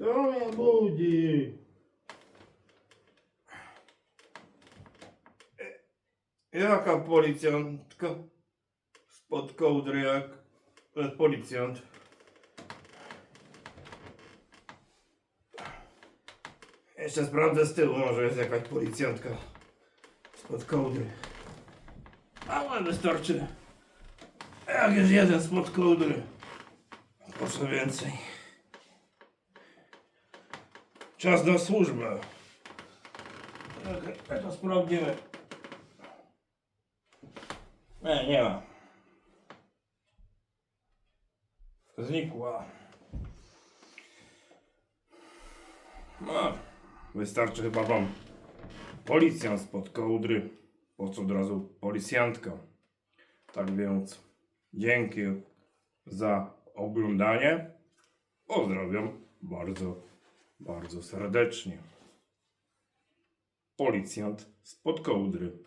Mnie budzi? E, Jaka policjantka? Spod kołdry jak e, policjant. Jeszcze sprawdzę z tyłu, może jest jakaś policjantka spod kołdry. Ale wystarczy. Jak jest jeden spod kołdry. Proszę więcej. Czas na służbę. Tak, to sprawdzimy. Nie, nie ma. Znikła. No, wystarczy chyba wam policjant spod kołdry. Po co od razu policjantka? Tak więc dzięki za oglądanie. Pozdrawiam bardzo, bardzo serdecznie. Policjant spod kołdry.